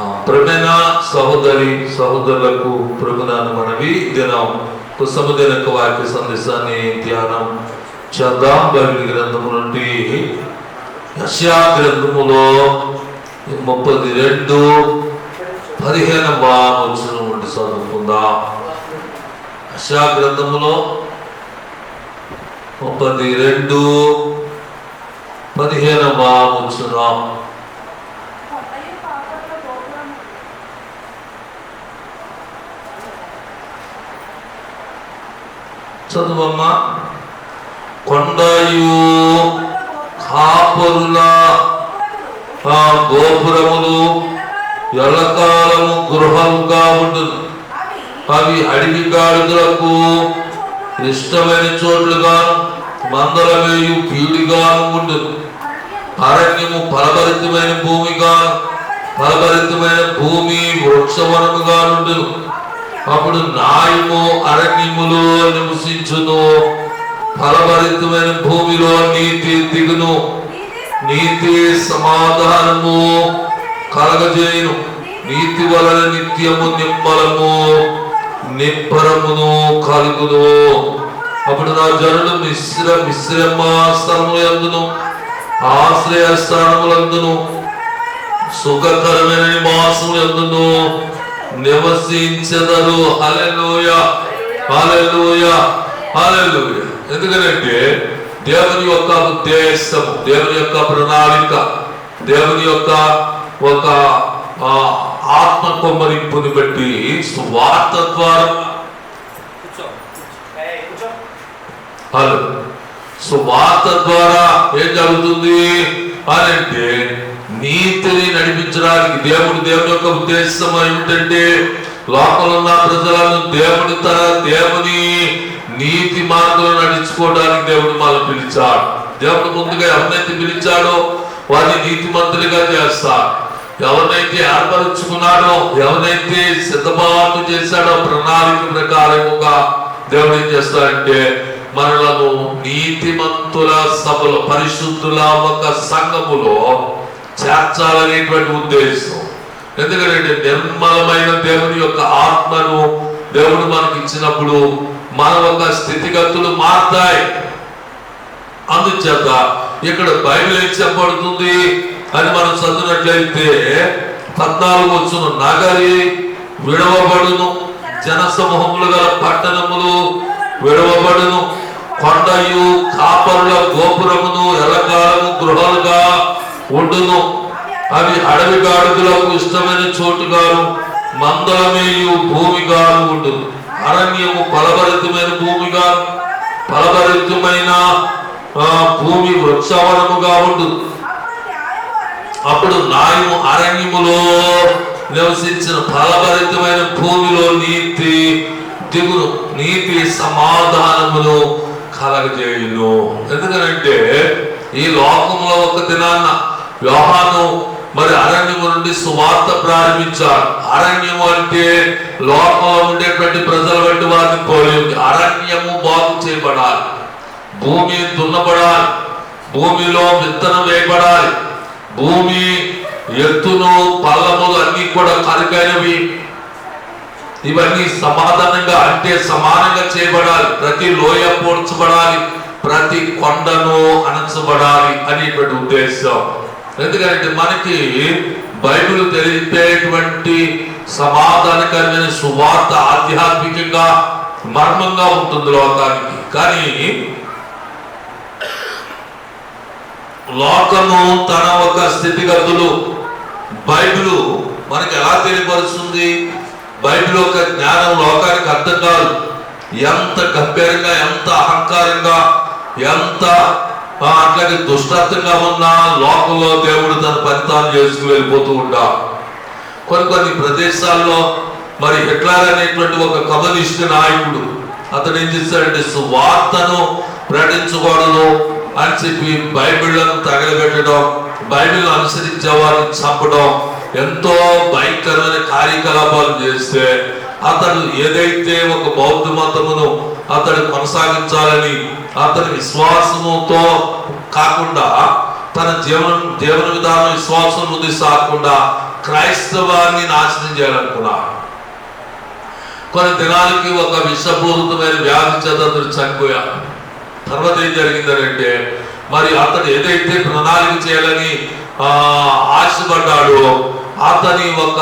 ఆ, ప్రమేణ సహోదరి సహోదరులకు ప్రభునాను మనవి దినం. కుసమ దినక వాక్య సందేశాన్ని ధ్యానం చేద్దాం. బైబిల్ గ్రంథము నుండి యశా గ్రంథములో ముప్పది రెండు పదిహేను వచ్చిన వంటి చదువుకుందాం. యశా గ్రంథములో ముప్పది రెండు పదిహేను వచ్చినాం చదువమ్మ కొండయు కాపరుల ఆ గోపురములు ఎల్లకాలము గృహముగా ఉంటుంది అవి అవి అడవి గాడిదలకు ఇష్టమైన చోట్లుగాను మందల వేయు కీడుగాను ఉండును. అరణ్యము ఫలభరితమైన భూమిగాను ఫలభరితమైన భూమి వృక్షవనముగా ఉంటుంది అప్పుడు న్యాయము అరణ్యములో నివసించును. ఫలభరితమైన భూమిలో నీతి దిగును. నీతి సమాధానము కలగజేయును. నీతి వలన నిత్యము నిమ్మలము నిబ్బరమును కలుగును. అప్పుడు నా జనుడు మిశ్ర మిశ్రమ స్థలములు ఎందును ఆశ్రయ స్థానములందును సుఖకరమైన నివాసము ఎందును నివసించదరు. హల్లెలూయ. హల్లెలూయ. హల్లెలూయ. ఎందుకంటే దేవుని యొక్క ఉద్దేశం దేవుని యొక్క ప్రణాళిక దేవుని యొక్క ఒక ఆత్మ కొమ్మరింపుని బట్టి స్వార్థ ద్వారా. హలో. సువార్త ద్వారా ఏం జరుగుతుంది? అని అంటే నీతిని నడిపించడానికి దేవుడు దేవుని యొక్క ఉద్దేశం ఏమిటంటే లోపల ఉన్న ప్రజలను దేవుడి తన దేవుని నీతి మార్గంలో నడుచుకోవడానికి దేవుడు మనం పిలిచాడు. దేవుడు ముందుగా ఎవరినైతే పిలిచాడో వారిని నీతిమంతులుగా చేస్తాడు. ఎవరినైతే ఏర్పరచుకున్నాడో ఎవరినైతే సిద్ధపాటు చేశాడో ప్రణాళిక ప్రకారముగా దేవుడు ఏం చేస్తాడంటే మనలను నీతిమంతుల సభలో పరిశుద్ధుల ఒక సంఘములో చేర్చాలనేటువంటి ఉద్దేశం. ఎందుకంటే నిర్మలమైన దేవుని యొక్క ఆత్మను దేవుడు మనకి ఇచ్చినప్పుడు మన ఒక స్థితిగతులు మారుతాయి. అందుచేత ఇక్కడ బైబిల్ ఏం చెప్పబడుతుంది అని మనం చదివినట్లయితే పద్నాలుగు వచ్చిన నగరి విడవబడును జనసమూహములు గల పట్టణములు విడవబడును కొండయు కాపరుల గోపురమును ఎలకాలము గృహాలుగా ఉండును. అవి అడవి గాడుగులకు ఇష్టమైన చోటుగాను మందలమేయు భూమిగాను ఉండును. అరణ్యము ఫలభరితమైన భూమిగాను ఫలభరితమైన భూమి వృక్షవనముగా ఉండు అప్పుడు నాయము అరణ్యములో నివసించిన ఫలభరితమైన భూమిలో నీతి దిగును. నీతి సమాధానమును కలగజేయును. ఎందుకనంటే ఈ లోకంలో ఒక దినాన్న యోహాను మరి అరణ్యము నుండి సువార్త ప్రారంభించాడు అరణ్యము అంటే లోకంలో ఉండేటువంటి ప్రజల వంటి వారిని కోరింది అరణ్యము బాగు చేయబడాలి. భూమి దున్నబడాలి. భూమిలో విత్తనం వేయబడాలి. భూమి ఎత్తును పల్లములు అన్ని కూడా కరుగైనవి ఇవన్నీ సమాధానంగా అంటే సమానంగా చేయబడాలి. ప్రతి లోయ పోడ్చబడాలి. ప్రతి కొండను అణచబడాలి అనేటువంటి ఉద్దేశం. ఎందుకంటే మనకి బైబిల్ తెలిపేటువంటి సమాధానకరమైన సువార్త ఆధ్యాత్మికంగా మర్మంగా ఉంటుంది లోకానికి. కానీ లోకము తన ఒక స్థితిగతులు. బైబిల్ మనకి ఎలా తెలియపరుస్తుంది? బైబిల్ యొక్క జ్ఞానం లోకానికి అర్థం కాదు. ఎంత గంభీరంగా ఎంత అహంకారంగా ఎంత అట్లాగే దుష్టత్వంగా ఉన్న లోకంలో దేవుడు తన ఫలితాలు చేసుకుని వెళ్ళిపోతూ ఉంటా. కొన్ని కొన్ని ప్రదేశాల్లో మరి హిట్లర్ అనేటువంటి ఒక కమ్యూనిస్ట్ నాయకుడు అతను ఏం చేశాడంటే సువార్తను ప్రకటించకూడదు అని చెప్పి బైబిళ్ళను తగలబెట్టడం బైబిల్ అనుసరించే వారిని చంపడం ఎంతో భయంకరమైన కార్యకలాపాలు చేస్తే అతడు ఏదైతే ఒక బౌద్ధ మతమును అతడు కొనసాగించాలని అతని విశ్వాసముతో కాకుండా తన జీవన జీవన విధానం విశ్వాసం ముందు సాగకుండా క్రైస్తవాన్ని నాశనం చేయాలనుకున్నాడు. కొన్ని దినాలకి ఒక విషపూరితమైన వ్యాధి చేత అతడు చనిపోయాడు. తర్వాత ఏం జరిగిందంటే మరి అతడు ఏదైతే ప్రణాళిక చేయాలని ఆ, ఆశపడ్డాడో అతని ఒక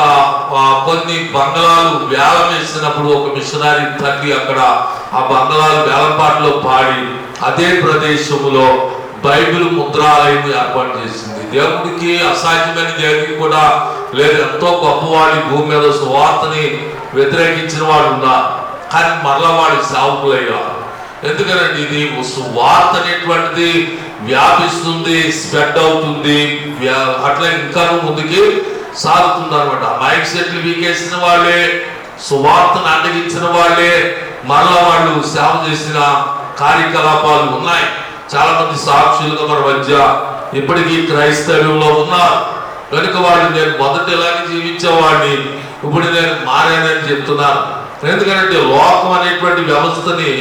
కొన్ని బంగళాలు వేలం వేసినప్పుడు ఒక మిషనరీ తండ్రి అక్కడ ఆ బంగళాలు వేలంపాట్లో పాడి అదే ప్రదేశంలో బైబిల్ ముద్రాలయం ఏర్పాటు చేసింది. దేవుడికి అసాధ్యమైన దేవుడికి కూడా లేదు. ఎంతో గొప్పవాడి భూమి మీద సువార్తని వ్యతిరేకించిన వాడు ఉన్నా కానీ మరలా వాడి సేవకులయ్యారు. ఎందుకనండి ఇది? వార్త అనేటువంటిది వ్యాపిస్తుంది స్ప్రెడ్ అవుతుంది వ్యా- అట్లా ఇంకా ముందుకి సాగుతుందనమాట మైక్ సెట్లు వీకేసిన వాళ్ళే సువార్తను అడ్డగించిన వాళ్ళే మరలా వాళ్ళు సేవ చేసిన కార్యకలాపాలు ఉన్నాయి. చాలా మంది సాక్షులుగా మన మధ్య ఇప్పటికీ క్రైస్తవ్యంలో ఉన్నారు. కనుక వాళ్ళు నేను మొదట ఇలాగే జీవించేవాడిని? ఇప్పుడు నేను మారానని చెప్తున్నాను ఎందుకంటే లోకం అనేటువంటి వ్యవస్థని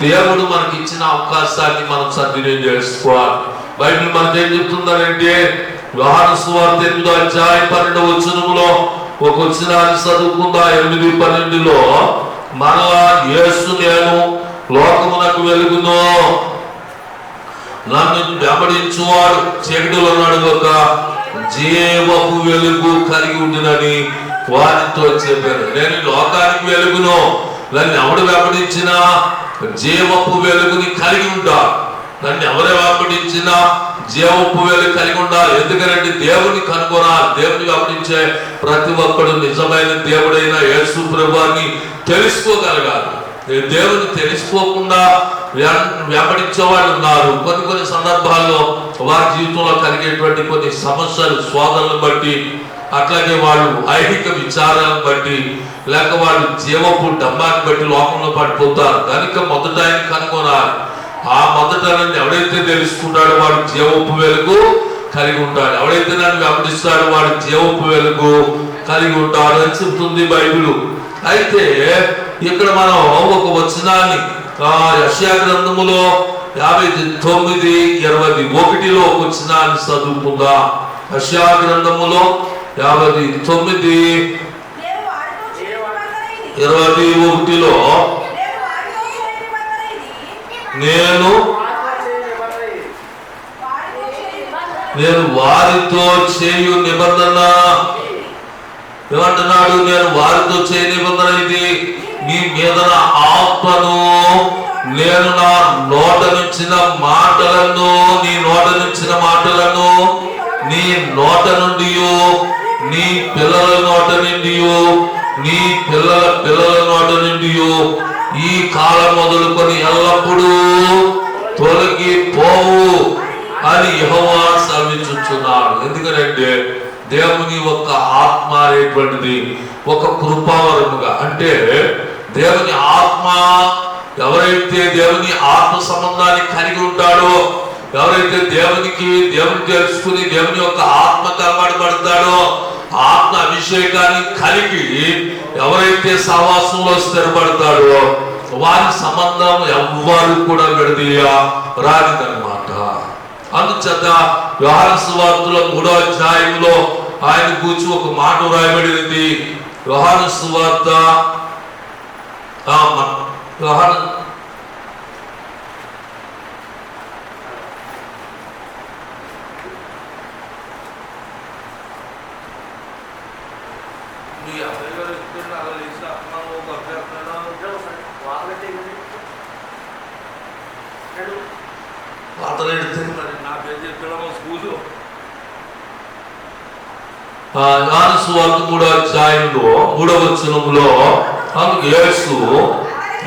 దేవుడు మనకి ఇచ్చిన అవకాశాన్ని మనం సద్వినియోగం చేసుకోవాలి. బైబిల్ మనకి ఏం చెప్తుందంటే యోహాను సువార్త ఎనిమిదో అధ్యాయం పన్నెండు వచనములో ఒక వచనాన్ని చదువుకుందా. ఎనిమిది పన్నెండులో మరలా యేసు నేను లోకమునకు వెలుగును. నన్ను వెంబడించువాడు చీకటిలో నడువక జీవపు వెలుగు కలిగి ఉండినని వారితో చెప్పారు నేను లోకానికి వెలుగును. నన్ను ఎవడు వెంబడించినా జీవపు వెలుగుని కలిగి ఉంటా నన్ను ఎవరు వెంబడించినా జీవపు వేలు కలిగి ఉండాలి. ఎందుకంటే దేవుని కనుగొనాలి. దేవుని గమనించే ప్రతి ఒక్కడు నిజమైన దేవుడైన యేసు ప్రభువాన్ని తెలుసుకోగలగాలి. దేవుని తెలుసుకోకుండా వెంబడించే వాళ్ళు ఉన్నారు. కొన్ని కొన్ని సందర్భాల్లో వారి జీవితంలో కలిగేటువంటి కొన్ని సమస్యలు శోధనలు బట్టి అట్లాగే వాళ్ళు ఐహిక విచారాలను బట్టి లేక వాళ్ళు జీవపు డబ్బాన్ని బట్టి లోకంలో పడిపోతారు. కనుక మొదట ఆయన కనుగొనాలి. ఆ మొదట నన్ను ఎవడైతే తెలుసుకుంటాడో వాడు జీవపు వెలుగు కలిగి ఉంటాడు. ఎవడైతే నన్ను వెంబడిస్తాడో వాడు జీవపు వెలుగు కలిగి ఉంటాడు అని చెప్తుంది బైబిల్. అయితే ఇక్కడ మనం ఒక వచనాన్ని యెషయా గ్రంథములో యాభై తొమ్మిది ఇరవై ఒకటిలో ఒక వచనాన్ని చదువుకుందాం. యెషయా గ్రంథములో యాభై తొమ్మిది. ఇరవై ఒకటిలో నేను వారితో చేయని నిబంధన ఇది. నేను నేను వారితో చేయు నిబంధన. ఏమంటున్నాడు? నేను వారితో చేయ నిబంధన ఇది. మీ మీద నా ఆత్మను నేను నా నోట నుంచిన మాటలను నీ నోట నుంచిన మాటలను నీ నోట నుండి నీ పిల్లల నోట నుండి నీ పిల్లల పిల్లల నోట నుండి ఈ కాలం మొదలుకొని ఎల్లప్పుడూ తొలగి పోవు అని యహోవా సెలవిచ్చుచున్నాడు. ఎందుకంటే దేవుని ఒక ఆత్మ అనేటువంటిది ఒక కృపావరముగా అంటే దేవుని ఆత్మ ఎవరైతే దేవుని ఆత్మ సంబంధాన్ని కలిగి ఉంటాడో ఎవరైతే దేవునికి దేవుని తెలుసుకుని దేవుని యొక్క ఆత్మ కలబడబడతాడో ఆత్మ అభిషేకాన్ని కలిగి ఎవరైతే సహవాసంలో స్థిరపడతాడో వారి సంబంధం ఎవ్వరు కూడా విడదీయ రానిదన్నమాట అందుచేత వ్యవహార సువార్తలో మూడో అధ్యాయంలో ఆయన కూర్చి ఒక మాట రాయబడినది వ్యవహార సువార్త వ్యవహార మీ అబ్బాయి గారు ఎత్తుకుని అలా లేచి అన్నాను, ఒక అబ్బాయి అన్నాడు. పాటలు ఎడితే మరి నా పేరు చెప్పడం స్కూలు? యోహాను సువార్త మూడో అధ్యాయంలో మూడవ వచనంలో అందుకు యేసు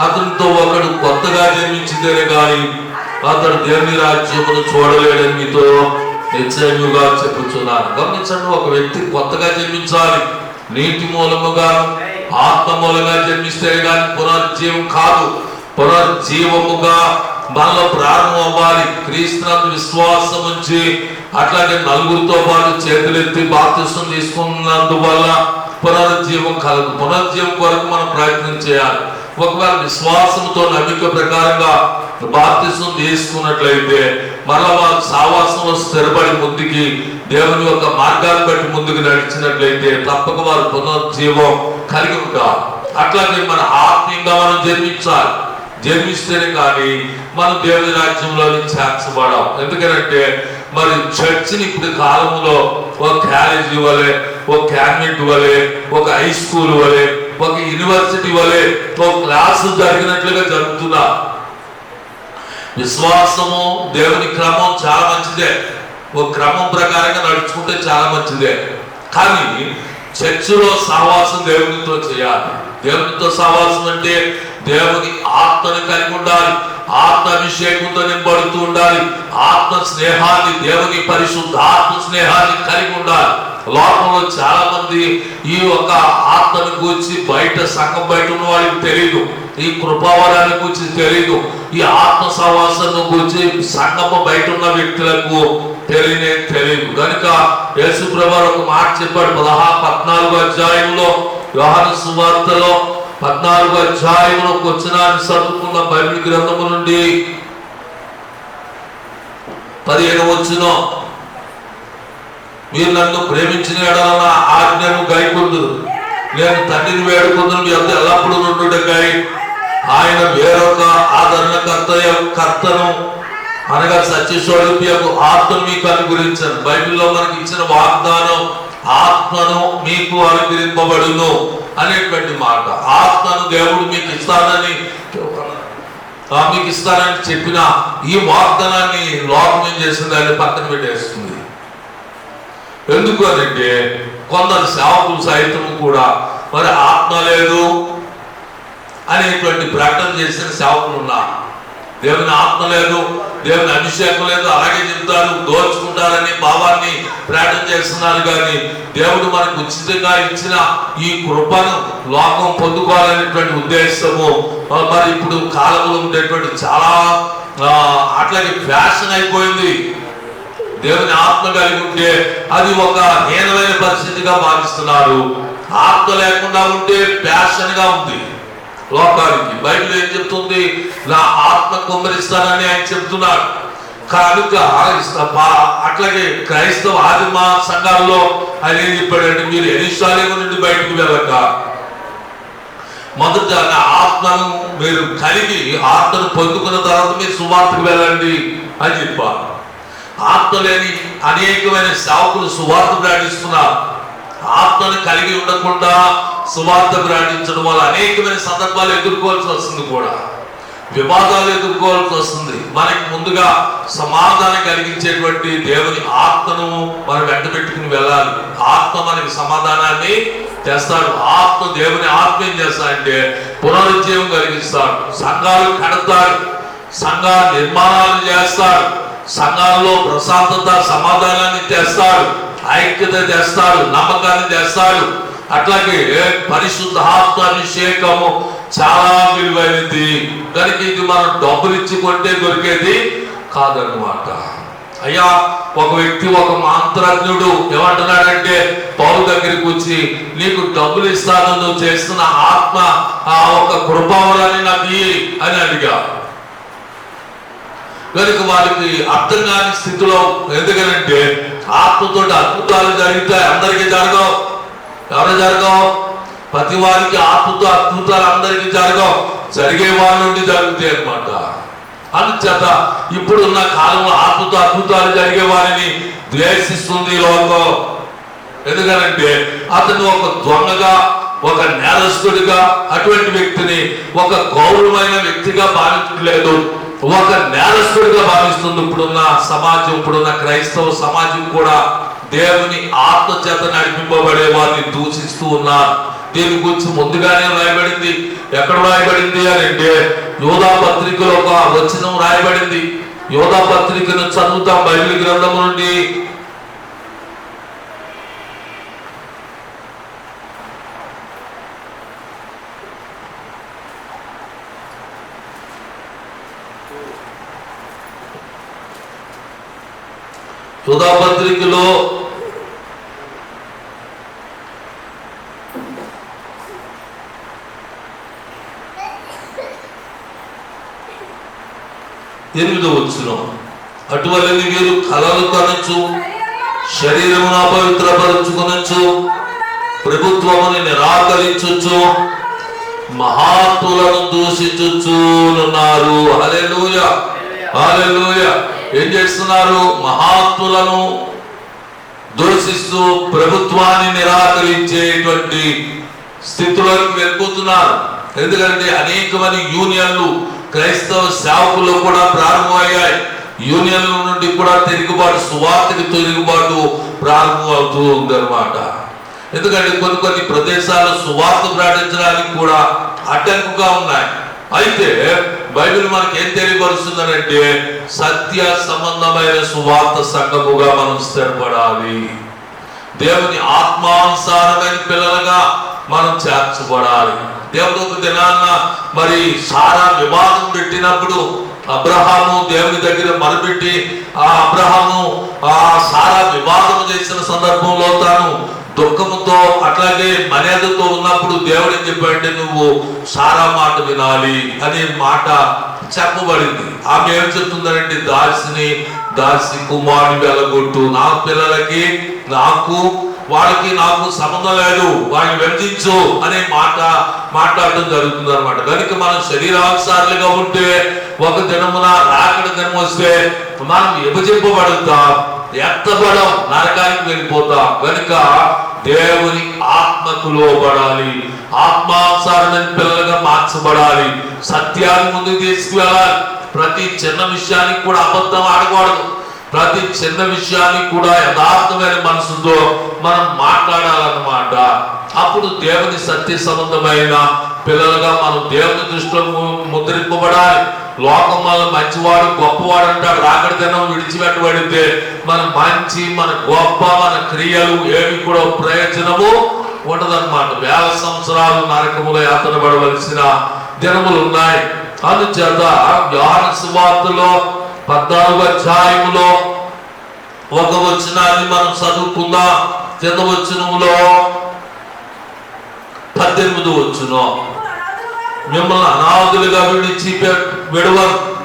అతనితో ఒకడు కొత్తగా జన్మించిందేనే గాని అతడు దేవుని రాజ్యమును చూడలేడని మీతో నిశ్చయముగా చెప్పుచున్నాను. గమనించండి ఒక వ్యక్తి కొత్తగా జన్మించాలి. నీటి మూలముగా ఆత్మ మూలంగా జన్మిస్తే గాని పునర్జీవం కాదు. పునర్జీవముగా మనలో ప్రారంభం అవ్వాలి. క్రీస్తునందు విశ్వాసం ఉంచి అట్లాగే నలుగురితో పాటు చేతులెత్తి బాప్తిష్టం తీసుకున్నందువల్ల పునరుజ్జీవం కలదు. పునరుజ్జీవం కొరకు మనం ప్రయత్నం చేయాలి. ఒకవేళ విశ్వాసంతో నమ్మిక ప్రకారంగా బాప్తిష్టం తీసుకున్నట్లయితే మరలా వారు సావాసంలో స్థిరపడి ముందుకి దేవుని యొక్క మార్గాన్ని బట్టి ముందుకు నడిచినట్లయితే తప్పక వారు పునర్జీవం కలిగి ఉంటారు. అట్లాగే మన ఆత్మీయంగా మనం జన్మించాలి. జన్మిస్తేనే కానీ మనం దేవుని రాజ్యంలోని చేర్చబడాం ఎందుకంటే మరి చర్చిని ఇప్పుడు కాలంలో ఒక క్యారేజ్ వలె ఒక క్యాబినెట్ వలె ఒక హై స్కూల్ వలె ఒక యూనివర్సిటీ వలె ఒక క్లాసు జరిగినట్లుగా జరుగుతున్నా విశ్వాసము దేవుని క్రమం చాలా మంచిదే. ఒక క్రమం ప్రకారంగా నడుచుకుంటే చాలా మంచిదే. కానీ చర్చిలో సహవాసం దేవునితో చేయాలి. దేవునితో సహవాసం అంటే దేవుని ఆత్మని కలిగి ఉండాలి. ఆత్మ అభిషేకంతో నింపడుతూ ఉండాలి. ఆత్మ స్నేహాన్ని దేవుని పరిశుద్ధ ఆత్మ స్నేహాన్ని కలిగి ఉండాలి. లోకంలో చాలా మంది ఈ యొక్క ఆత్మని గురించి బయట సంఘం బయట ఉన్న వాళ్ళకి తెలియదు ఈ కృపావరాన్ని గురించి తెలియదు ఈ ఆత్మ సహవాసం గురించి సంగమ బయట ఉన్న వ్యక్తులకు తెలియనే తెలియదు. కనుక యేసు ప్రభు ఒక మాట చెప్పాడు పదహా పద్నాలుగు అధ్యాయంలో. యోహాను సువార్తలో పద్నాలుగు అధ్యాయంలో వచ్చిన చదువుకున్న బైబిల్ గ్రంథము నుండి పదిహేను వచ్చిన మీరు నన్ను ప్రేమించిన ఎడల ఆజ్ఞను గైకొందురు నేను తండ్రిని వేడుకుందును మీ అంతా ఎల్లప్పుడూ నుండుటకై ఆయన వేరొక ఆదరణకర్త కర్తను అనగా సత్యస్వరూపియకు ఆత్మ మీకు అనుగ్రహించాను. బైబిల్లో మనకి ఇచ్చిన వాగ్దానం ఆత్మను మీకు అనుగ్రహింపబడును అనేటువంటి మాట. ఆత్మను దేవుడు మీకు ఇస్తానని మీకు ఇస్తానని చెప్పిన ఈ వాగ్దానాన్ని లోకం ఏం చేస్తుంది అని పక్కన పెట్టేస్తుంది. ఎందుకు అంటే కొందరు సేవకులు సైతం కూడా మరి ఆత్మ లేదు అనేటువంటి ప్రకటన చేసిన సేవకులు ఉన్నారు. దేవుని ఆత్మ లేదు దేవుని అభిషేకం లేదు. అలాగే చెప్తారు దోచుకుంటారని భావాన్ని ప్రయాణం చేస్తున్నారు కానీ దేవుడు మనకు ఉచితంగా ఇచ్చిన ఈ కృపను లోకం పొందుకోవాలనేటువంటి ఉద్దేశము. మరి ఇప్పుడు కాలంలో ఉండేటువంటి చాలా అట్లాగే ఫ్యాషన్ అయిపోయింది. దేవుని ఆత్మ కలిగి ఉంటే అది ఒక హీనమైన పరిస్థితిగా భావిస్తున్నారు. ఆత్మ లేకుండా ఉంటే ఫ్యాషన్గా ఉంది. లోకానికి బైబిల్ ఏం చెప్తుంది? నా ఆత్మ కుమ్మరిస్తానని ఆయన చెప్తున్నాడు. కనుక అట్లాగే క్రైస్తవ ఆదిమ సంఘాల్లో ఆయన ఏం చెప్పాడంటే మీరు ఎన్నిసార్లు నుండి బయటకు వెళ్ళక. మొదట నా ఆత్మను మీరు కలిగి ఆత్మను పొందుకున్న తర్వాత మీరు సువార్తకు వెళ్ళండి అని చెప్పారు ఆత్మ లేని అనేకమైన సేవకులు సువార్త ప్రకటిస్తున్నారు ఆత్మను కలిగి ఉండకుండా సువార్త ప్రకటించడం వల్ల అనేకమైన సందర్భాలు ఎదుర్కోవాల్సి వస్తుంది కూడా. వివాదాలు ఎదుర్కోవాల్సి వస్తుంది. మనకి ముందుగా సమాధానం కలిగించేటువంటి దేవుని ఆత్మను మనం వెంట పెట్టుకుని వెళ్ళాలి. ఆత్మ మనకి సమాధానాన్ని తెస్తాడు. ఆత్మ దేవుని ఆత్మ ఏం చేస్తాడంటే పునరుజ్జీవం కలిగిస్తాడు. సంఘాలు కడతాడు సంఘ నిర్మాణాలు చేస్తాడు సంఘాల్లో ప్రశాంతత సమాధానాన్ని తెస్తాడు ఐక్యత తెస్తాడు నమ్మకాన్ని తెస్తాడు అట్లాగే పరిశుద్ధ ఆత్మ అభిషేకము చాలా విలువైనది. కనుక ఇది మనం డబ్బులు ఇచ్చి కొంటే దొరికేది కాదనమాట అయ్యా ఒక వ్యక్తి ఒక మాంత్రజ్ఞుడు ఏమంటున్నాడంటే పౌరు దగ్గరికి వచ్చి నీకు డబ్బులు ఇస్తాను నువ్వు చేస్తున్న ఆత్మ ఆ ఒక కృపావరాన్ని నాకు అని అడిగా. కనుక వారికి అర్థం కాని స్థితిలో ఎందుకనంటే ఆత్మతోటి అద్భుతాలు జరిగితే అందరికీ జరగవు. ఎవరు జరగవు. ప్రతి వారికి ఆత్మతో అద్భుతాలు అందరికీ జరగవు. జరిగే వారి నుండి జరుగుతాయి అన్నమాట. అందుచేత ఇప్పుడున్న కాలంలో ఆత్మతో అద్భుతాలు జరిగే వారిని ద్వేషిస్తుంది లోకం. ఎందుకనంటే అతను ఒక దొంగగా ఒక నేరస్తుడిగా అటువంటి వ్యక్తిని ఒక గౌరవమైన వ్యక్తిగా భావించట్లేదు. ఒక నేరస్తుడిగా భావిస్తుంది ఇప్పుడున్న సమాజం ఇప్పుడున్న క్రైస్తవ సమాజం కూడా. దేవుని ఆత్మ చేత నడిపింపబడే వారిని దూషిస్తూ ఉన్నారు దీని గురించి ముందుగానే రాయబడింది ఎక్కడ రాయబడింది అని అంటే యోధా పత్రికలో ఒక వచనం రాయబడింది యోధా పత్రికను చదువుతాం బైబిల్ గ్రంథం నుండి. యోధా పత్రికలో ఎనిమిదో వచ్చిన. అటువంటి మీరు కళలు కనొచ్చు శరీరమును అపవిత్రపరుచుకొనొచ్చు ప్రభుత్వముని నిరాకరించొచ్చు మహాత్ములను దూషించున్నారు హల్లెలూయ! హల్లెలూయ! ఏం చేస్తున్నారు? మహాత్ములను దూషిస్తూ ప్రభుత్వాన్ని నిరాకరించేటువంటి స్థితిలోకి వెళ్ళిపోతున్నారు. ఎందుకంటే అనేకమంది యూనియన్లు క్రైస్తవ సేవకులు కూడా ప్రారంభమయ్యాయి. యూనియన్ల నుండి కూడా తిరుగుబాటు సువార్తకి తిరుగుబాటు ప్రారంభమవుతూ ఉందన్నమాట. ఎందుకంటే కొన్ని కొన్ని ప్రదేశాల్లో సువార్త ప్రకటించడానికి కూడా అడ్డంకుగా ఉన్నాయి. అయితే బైబిల్ మనకి ఏం తెలియపరుస్తుందనంటే సత్య సంబంధమైన సువార్త సంఘముగా మనం స్థిరపడాలి. దేవుని ఆత్మానుసారమైన పిల్లలుగా మనం చేర్చబడాలి. దేవదూత ఒక దినాన్న మరి సారా వివాదం పెట్టినప్పుడు అబ్రహాము దేవుని దగ్గర మరపెట్టి ఆ అబ్రహాము ఆ సారా వివాదం చేసిన సందర్భంలో తాను దుఃఖముతో అట్లాగే మర్యాదతో ఉన్నప్పుడు దేవుడు ఏం చెప్పాడంటే నువ్వు సారా మాట వినాలి అనే మాట చెప్పబడింది. ఆమె ఏం చెప్తుందంటే దాసిని దాసి కుమారుని వెళ్ళగొట్టు. నా పిల్లలకి నాకు వాళ్ళకి నాకు సంబంధం లేదు వాడిని విభజించు అనే మాట మాట్లాడటం జరుగుతుంది అనమాట కనుక మనం శరీరానుసారులుగా ఉంటే ఒక దినమున రాకడ దినం వస్తే మనం విభజింపబడుతాం ఎత్తబడం నరకానికి వెళ్ళిపోతాం. కనుక దేవుని ఆత్మకు లోబడాలి ఆత్మానుసారమైన పిల్లలుగా మార్చబడాలి సత్యాన్ని ముందుకు తీసుకువెళ్ళాలి. ప్రతి చిన్న విషయానికి కూడా అబద్ధం ఆడకూడదు. ప్రతి చిన్న విషయాన్ని కూడా యథార్థమైన మనసుతో మనం మాట్లాడాలన్నమాట. అప్పుడు దేవుని సత్య సంబంధమైన పిల్లలుగా మనం దేవుని దృష్టిలో ముద్రింపబడాలి. లోకం వల్ల మంచివాడు గొప్పవాడు అంటాడు. రాకడి దినం విడిచిపెట్టబడితే మన మంచి మన గొప్ప మన క్రియలు ఏవి కూడా ప్రయోజనము ఉండదన్నమాట. వేల సంవత్సరాలు నరకములో యాతన పడవలసిన దినములు ఉన్నాయి. అందుచేత యోహాను సువార్తలో పద్నాలుగు అధ్యాయంలో ఒక వచనాన్ని మనం చదువుకుందాం. కింద వచనములో పద్దెనిమిది వచ్చును మిమ్మల్ని అనాథులుగా విడిచి పె- విడవరు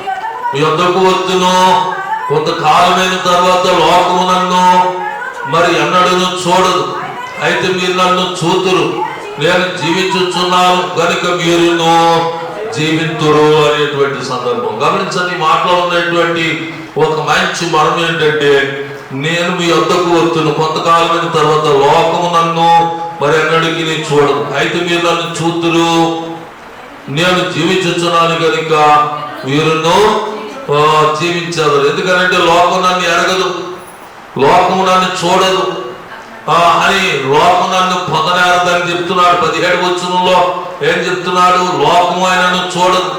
మీ వద్దకు వచ్చును. కొంతకాలమైన తర్వాత లోకము నన్ను మరి ఎన్నడను చూడదు. అయితే మీరు నన్ను చూతురు. నేను జీవించుచున్నాను. కనుక మీరును జీవితురు అనేటువంటి సందర్భం. గమనించండి మాటలో ఉన్నటువంటి ఒక మంచి మరణం ఏంటంటే నేను మీ వద్దకు వస్తును కొంతకాలమైన తర్వాత లోకము నన్ను మరి ఎన్నడికి నేను చూడదు అయితే మీరు నన్ను చూతురు. నేను జీవించున్నాను కనుక మీరును జీవించదు ఎందుకంటే లోకం నన్ను ఎరగదు. లోకం నన్ను చూడదు. అని లోకం నన్ను పొందనేరదని చెప్తున్నాడు పదిహేడు వచ్చునంలో ఏం చెప్తున్నాడు? లోకం ఆయనను చూడదు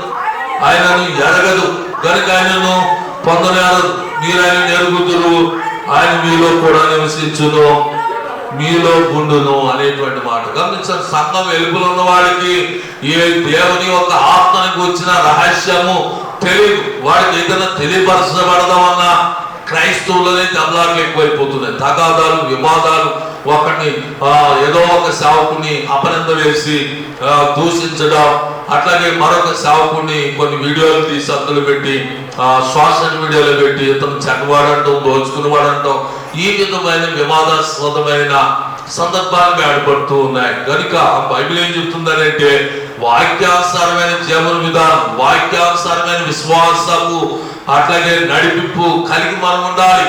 ఆయనను ఎరగదు. కనుక ఆయనను పొందనేరదు. మీరు ఆయన ఎరుగుదురు ఆయన మీలో కూడా నివసించును మీలో గుండును అనేటువంటి మాట. గమనించారు సంఘం వెలుపులో ఉన్న వాడికి ఏ దేవుని యొక్క ఆత్మనికి వచ్చిన రహస్యము తెలియదు వాడికి ఏదైనా తెలియపరచబడదామన్నా క్రైస్తవులనే దెబ్బలాట్లు ఎక్కువైపోతున్నాయి. తగాదాలు వివాదాలు ఒకరిని ఏదో ఒక సేవకుని అపనంద వేసి దూషించడం అట్లాగే మరొక సేవకుని కొన్ని వీడియోలు తీసి అందులో పెట్టి సోషల్ మీడియాలో పెట్టి ఇతను చెడ్డవాడంటాం దోచుకునేవాడంటాం ఈ విధమైన వివాదాస్పదమైన సందర్భాలు ఏర్పడుతూ ఉన్నాయి. కనుక బైబిల్ ఏం చెప్తుందనంటే వాక్యానుసారమైన జీవన విధానం వాక్యానుసారమైన విశ్వాసము అట్లాగే నడిపింపు కలిగి మనం ఉండాలి.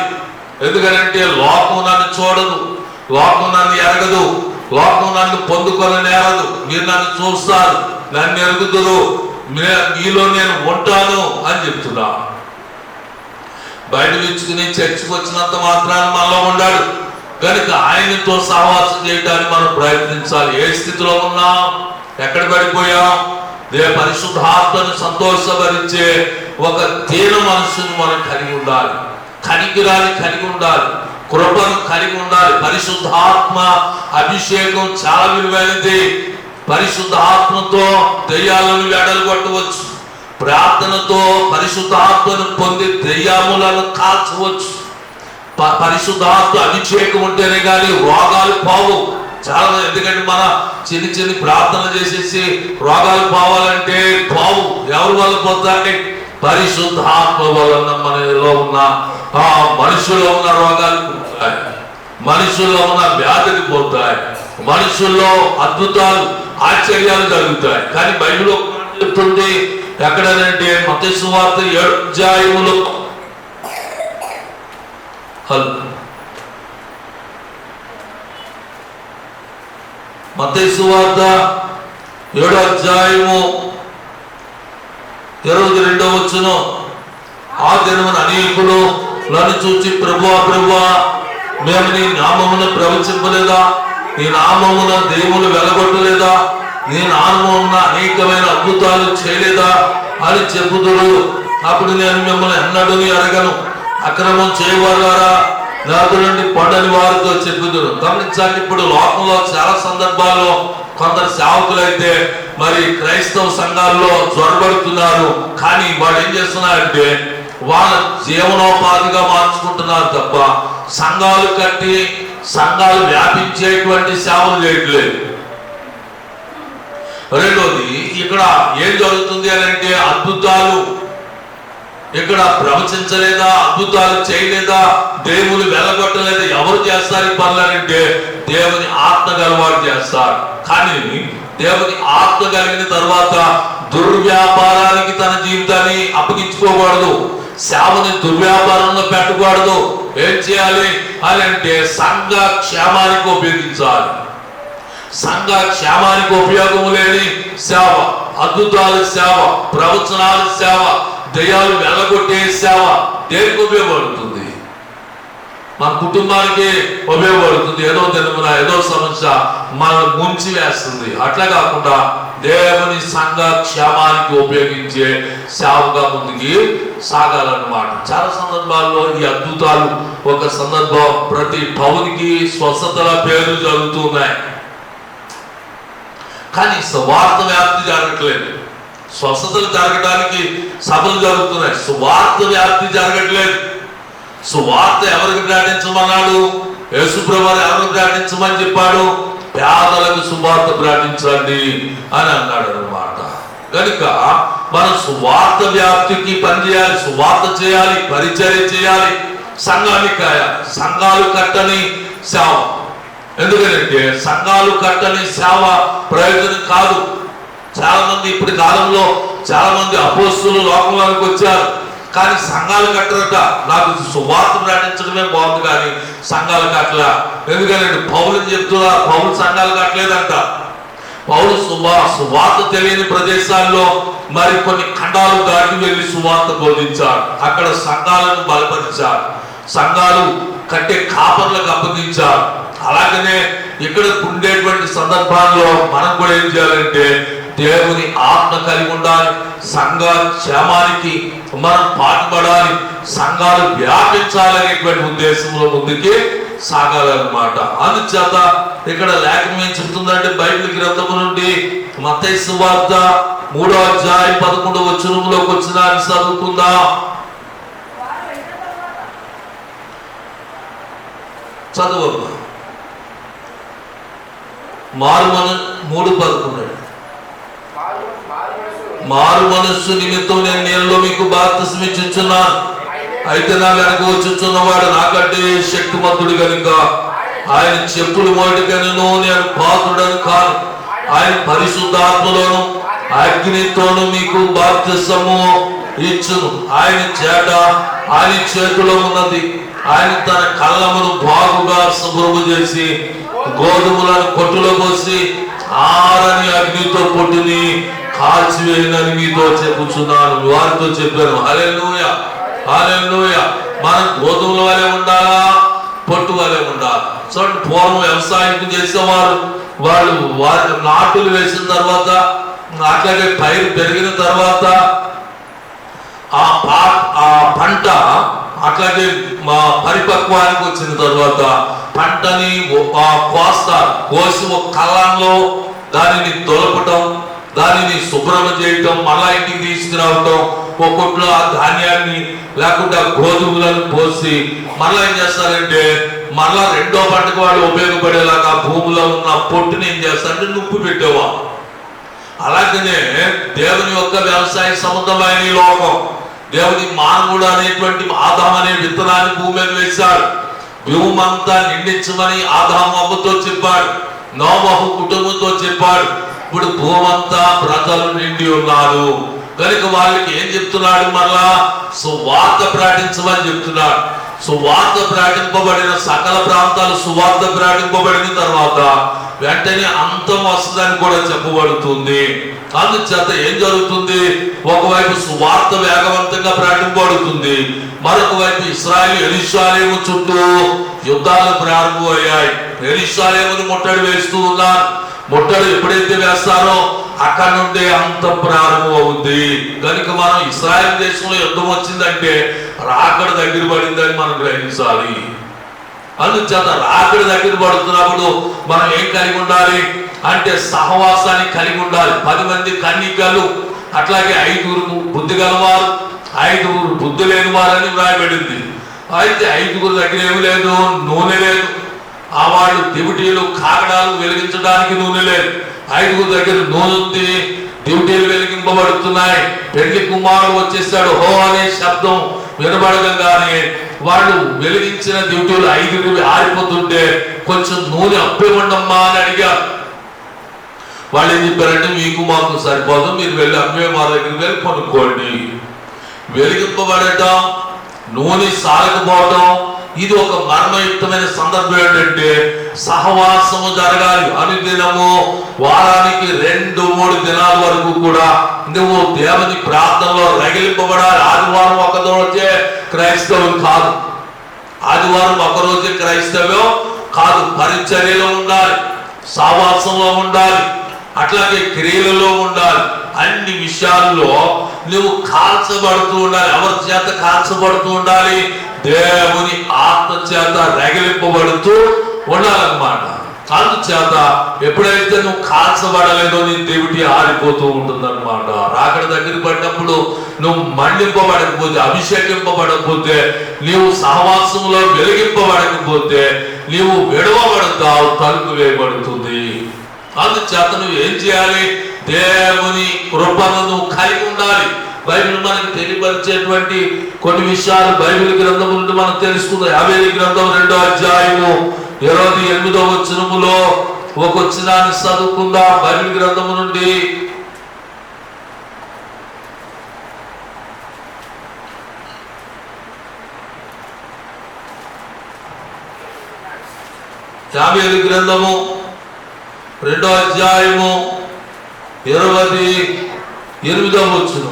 ఎందుకంటే లోకం నన్ను చూడదు లోకం నన్ను ఎరగదు లోకం నన్ను పొందుకొని నేరదు. మీరు నన్ను చూస్తారు నన్ను ఎరుగుదురు మీలో నేను ఉంటాను అని చెప్తున్నా. బయట ఇచ్చుకుని చర్చికి వచ్చినంత మాత్రాన మనలో ఉండాడు. కనుక ఆయనతో సహవాసం చేయడానికి మనం ప్రయత్నించాలి. ఏ స్థితిలో ఉన్నాం? ఎక్కడ పడిపోయాం? దే పరిశుద్ధాత్మను సంతోషపరిచే ఒక తీర మనసును మనం కలిగి ఉండాలి. కనికిరాని కలిగి ఉండాలి. కృపను కలిగి ఉండాలి. పరిశుద్ధాత్మ అభిషేకం చాలా విలువైనది. పరిశుద్ధాత్మతో దెయ్యాలను వెడలు కొట్టవచ్చు. ప్రార్థనతో పరిశుద్ధాత్మను పొంది దెయ్యాములను కాల్చవచ్చు. ప- అభిషేకం ఉంటేనే కానీ రోగాలు పోవు. చాలా ఎందుకంటే మన చిన్న చిన్న ప్రార్థన చేసేసి రోగాలు పోవాలంటే పోవు. ఎవరి వల్ల పోతారండి? పరిశుద్ధాత్మ వలన మనలో ఉన్న ఆ మనుషుల్లో ఉన్న రోగాలు పోతాయి. మనుషుల్లో ఉన్న వ్యాధులు పోతాయి. మనుషుల్లో అద్భుతాలు ఆశ్చర్యాలు జరుగుతాయి. కానీ బైబిల్ ఒక చెప్తుంది ఎక్కడనంటే మత సువార్త ఏడు అధ్యాయములు హలో. మత్తయి సువార్త ఏడో అధ్యాయము ఇరవై రెండో వచ్చును ఆ దినమున అనేకులు నన్ను చూచి ప్రభువా ప్రభువా మేము నీ నామమును ప్రవచింపలేదా? నీ నామమున దేవుని వెలగొట్టలేదా? నీ నామమున అనేకమైన అద్భుతాలు చేయలేదా? అని చెబుతుడు అప్పుడు నేను మిమ్మల్ని ఎన్నడూ అడగను. అక్రమం చేయవారా నాకు నుండి పండని వారితో చెప్పుదురు. గమనించండి ఇప్పుడు లోకంలో చాలా సందర్భాల్లో కొందరు సేవకులైతే మరి క్రైస్తవ సంఘాల్లో జ్వరబడుతున్నారు కానీ వాడు ఏం చేస్తున్నారంటే వాళ్ళ జీవనోపాధిగా మార్చుకుంటున్నారు తప్ప సంఘాలు కట్టి సంఘాలు వ్యాపించేటువంటి సేవలు చేయట్లేదు. రెండోది ఇక్కడ ఏం జరుగుతుంది అని అంటే అద్భుతాలు ఇక్కడ ప్రవచించలేదా అద్భుతాలు చేయలేదా దేవుని వెళ్ళగొట్టలేదా ఎవరు చేస్తారు ఈ పనులనంటే దేవుని ఆత్మ గలవాడు చేస్తారు. కానీ దేవుని ఆత్మ కలిగిన తర్వాత దుర్వ్యాపారానికి తన జీవితాన్ని అప్పగించుకోకూడదు. సేవని దుర్వ్యాపారంలో పెట్టకూడదు. ఏం చేయాలి అని అంటే సంఘ క్షేమానికి ఉపయోగించాలి. సంఘ క్షేమానికి ఉపయోగం లేని సేవ అద్భుతాల సేవ ప్రవచనాల సేవ దయ్యాలు వెళ్ళగొట్టే సేవ దేనికి ఉపయోగపడుతుంది? మన కుటుంబానికి ఉపయోగపడుతుంది. ఏదో తెలుపున ఏదో సమస్య మన ముంచి వేస్తుంది. అట్లా కాకుండా దేవుని సంఘ క్షేమానికి ఉపయోగించే సేవగా ముందుకి సాగాలన్నమాట. చాలా సందర్భాల్లో ఈ అద్భుతాలు ఒక సందర్భం ప్రతి పౌనికి స్వస్థతల పేర్లు జరుగుతున్నాయి కానీ సువార్త వ్యాప్తి జరగట్లేదు. స్వస్థతలు జరగడానికి సభలు జరుగుతున్నాయి. సువార్త వ్యాప్తి జరగట్లేదు. సువార్త ఎవరికి ప్రకటించమన్నాడు? యేసుప్రభు ఎవరికి ప్రకటించమని చెప్పాడు? పేదలకు సువార్త ప్రకటించండి అని అన్నాడు అనమాట కనుక మనం సువార్త వ్యాప్తికి పనిచేయాలి సువార్త చేయాలి పరిచర్య చేయాలి. సంఘాన్ని సంఘాలు కట్టని సేవ. ఎందుకంటే సంఘాలు కట్టని సేవ ప్రయోజనం కాదు. చాలా మంది ఇప్పటి కాలంలో చాలా మంది అపోస్తులు లోకంలోకి వచ్చారు. కానీ సంఘాలు కట్టరట. నాకు సువార్త ప్రకటించడమే బాగుంది కానీ సంఘాలు కట్టల. ఎందుకంటే పౌలు చెప్తున్నా? పౌలు సంఘాలు కట్టలేదంట. పౌరు సువా సువార్త తెలియని ప్రదేశాల్లో మరి కొన్ని ఖండాలు దాటి వెళ్ళి సువార్త బోధించాడు. అక్కడ సంఘాలను బలపరిచాడు. సంఘాలు కట్టే కాపర్లకు అప్పగించారు అలాగనే ఇక్కడ ఉండేటువంటి సందర్భాల్లో మనం కూడా ఏం చేయాలంటే దేవుని ఆత్మ కలిగి ఉండాలి. సంఘాలు క్షేమానికి మనం పాటుపడాలి. సంఘాలు వ్యాపించాలనేటువంటి ఉద్దేశంలో ముందుకి సాగాలన్నమాట. అందుచేత ఇక్కడ లేఖనం ఏం చెప్తుందంటే బైబిల్ గ్రంథము నుండి మతైసు వార్త మూడో అధ్యాయం పదకొండు వచనంలోకి వచ్చిన చదువుకుందాం? చదువు మారు మన మూడు పదకొండు. మారు మనస్సు నిమిత్తం నేను నీళ్ళలో మీకు బాప్తిసం ఇచ్చుచున్నాను. అయితే నా వెనక వచ్చుచున్నవాడు నాకంటే శక్తిమంతుడు కనుక. ఆయన చెప్పులు మోటికను నేను పాత్రుడను కాను. ఆయన పరిశుద్ధాత్మలోను అగ్నితోను మీకు బాప్తిసము ఇచ్చును. ఆయన చేట ఆయన చేతిలో ఉన్నది. ఆయన తన కళ్ళమును బాగుగా శుభ్రము చేసి గోధుమలను కొట్టులో పోసి ఆరని అగ్నితో పొట్టుని కాల్చివేయనని మీతో చెప్పుచున్నాను వారితో చెప్పాను. హల్లెలూయ హల్లెలూయ. మనం గోధుమల వలె ఉండాలా? పొట్టు వలె ఉండాలి? చూడండి పూర్వం వ్యవసాయం చేసేవారు వాళ్ళు వారి నాటులు వేసిన తర్వాత అట్లాగే పైరు పెరిగిన తర్వాత ఆ పా ఆ పంట అట్లాగే మా పరిపక్వానికి వచ్చిన తర్వాత పంటని కోస్తారు. కోసి ఒక కళ్ళంలో దానిని తొలపటం దానిని శుభ్రం చేయటం మళ్ళా ఇంటికి తీసుకురావటం ఒక్కొక్కలో ఆ ధాన్యాన్ని లేకుండా గోధుమలను పోసి మళ్ళా ఏం చేస్తారంటే మళ్ళా రెండో పంటకు వాళ్ళు ఉపయోగపడేలాగా భూమిలో ఉన్న పొట్టుని ఏం చేస్తారంటే నుప్పు పెట్టేవా? అలాగనే దేవుని యొక్క వ్యవసాయ సముద్రమైన ఈ లోకం దేవుని మానవుడు అనేటువంటి ఆదాం అనే విత్తనాన్ని భూమి మీద వేశాడు. భూమంతా నిండించమని ఆదాం అమ్మతో చెప్పాడు. నోమహు కుటుంబంతో చెప్పాడు ఇప్పుడు భూమంతా ప్రజలు నిండి ఉన్నారు కనుక వాళ్ళకి ఏం చెప్తున్నాడు మరలా? సువార్త ప్రకటించమని చెప్తున్నాడు. సువార్త ప్రకటింపబడిన సకల ప్రాంతాలు సువార్త ప్రకటింపబడిన తర్వాత వెంటనే అంతం వస్తుందని కూడా చెప్పబడుతుంది. అందుచేత ఏం జరుగుతుంది? ఒకవైపు స్వార్థ వేగవంతంగా ప్రకటింపబడుతుంది మరొక వైపు ఇస్రాయల్ ఎరిశాలేము చుట్టూ యుద్ధాలు ప్రారంభమయ్యాయి. ఎరిశాలేమును ముట్టడి వేస్తూ ఉన్నారు. ముట్టడి ఎప్పుడైతే వేస్తారో అక్కడ నుండి అంత ప్రారంభం అవుద్ది కనుక మనం ఇస్రాయల్ దేశంలో యుద్ధం వచ్చిందంటే రాకడ దగ్గర పడిందని మనం గ్రహించాలి. అందుచేత రాకడ దగ్గర పడుతున్నప్పుడు మనం ఏం కలిగి ఉండాలి? అంటే సహవాసాన్ని కలిగి ఉండాలి. పది మంది కన్నికలు అట్లాగే ఐదుగురు బుద్ధి గలవారు ఐదుగురు బుద్ధి లేని వారని వ్రాయబడింది. అయితే ఐదుగురు దగ్గర ఏమి లేదు నూనె లేదు. ఆ వాళ్ళు దివిటీలు కాగడాలు వెలిగించడానికి నూనె లేదు. ఐదుగురు దగ్గర నూనె ఉంది డ్యూటీలు వెలిగింపబడుతున్నాయి. పెళ్ళి కుమారుడు వచ్చేసాడు. హో అనే శబ్దం వినబడగానే వాళ్ళు వెలిగించిన డ్యూటీలు ఐదుగురు ఆరిపోతుంటే కొంచెం నూనె అప్పివ్వండమ్మా అని అడిగారు. వాళ్ళు ఏం చెప్పారంటే మీకు మాకు సరిపోదు మీరు వెళ్ళి అమ్మే మా దగ్గరికి వెళ్ళి కొనుక్కోండి. వెలిగింపబడటం నూనె సాగకపోవటం ఇది ఒక మర్మయుక్తమైన సందర్భం ఏంటంటే సహవాసము జరగాలి. అనుదినము వారానికి రెండు మూడు దినాల వరకు కూడా నువ్వు దేవుని ప్రార్థనలో రగిలింపబడాలి. ఆదివారం ఒక రోజే క్రైస్తవం కాదు. ఆదివారం ఒక రోజే క్రైస్తవ్యం కాదు. పరిచర్యలో ఉండాలి. సహవాసంలో ఉండాలి. అట్లాగే క్రియలలో ఉండాలి. అన్ని విషయాల్లో నువ్వు కాల్చబడుతూ ఉండాలి. ఎవరి చేత కాల్చబడుతూ ఉండాలి? దేవుని ఆత్మ చేత రగిలింపబడుతూ ఉండాలన్నమాట. అందుచేత ఎప్పుడైతే నువ్వు కాల్చబడలేదో నీ దేవుటి ఆరిపోతూ ఉంటుందన్నమాట. రాకడ దగ్గర పడినప్పుడు నువ్వు మండింపబడకపోతే అభిషేకింపబడకపోతే నీవు సహవాసంలో వెలిగింపబడకపోతే నీవు విడవబడతావు తలుపు వేయబడుతుంది. అందుచేత నువ్వు ఏం చేయాలి? దేవుని కృపను నువ్వు కలిగి ఉండాలి. బైబిల్ మనకి తెలియపరిచేటువంటి కొన్ని విషయాలు బైబిల్ గ్రంథం నుండి మనం తెలుసుకుందాం యాభై గ్రంథం రెండో అధ్యాయము ఇరవై ఎనిమిదో వచనములో ఒక వచ్చినాన్ని చదువుకుందాం? బైబిల్ గ్రంథము నుండి. యాభై గ్రంథము రెండో అధ్యాయము ఇరవై ఎనిమిదో వచ్చిన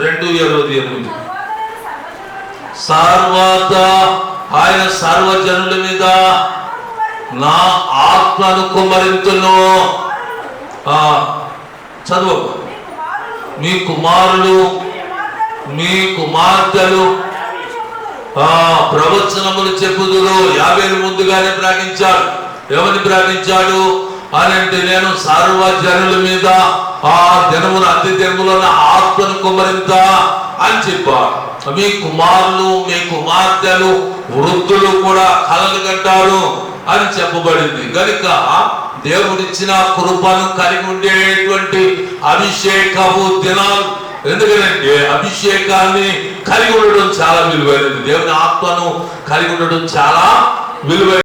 రెండు ఇరవై ఎనిమిది సర్వాత ఆయన సర్వజనుల మీద నా ఆత్మను కుమరింతును ఆ, చదువు. మీ కుమారులు మీ కుమార్తెలు ఆ ప్రవచనములు చెప్పుదురు యాభై ముందుగానే ప్రకటించాడు ఎవరిని ప్రకటించాడు అని అంటే నేను సార్వజనుల మీద ఆ దినమున అతి దినములన్న ఆత్మను కుమరింత అని చెప్పాడు మీ కుమారులు మీ కుమార్తెలు వృద్ధులు కూడా కలలు కట్టారు అని చెప్పబడింది. కనుక దేవుడిచ్చిన కృపను కలిగి ఉండేటువంటి అభిషేకము దినాలు. ఎందుకంటే అభిషేకాన్ని కలిగి ఉండడం చాలా విలువైనది. దేవుని ఆత్మను కలిగి ఉండడం చాలా విలువైనది.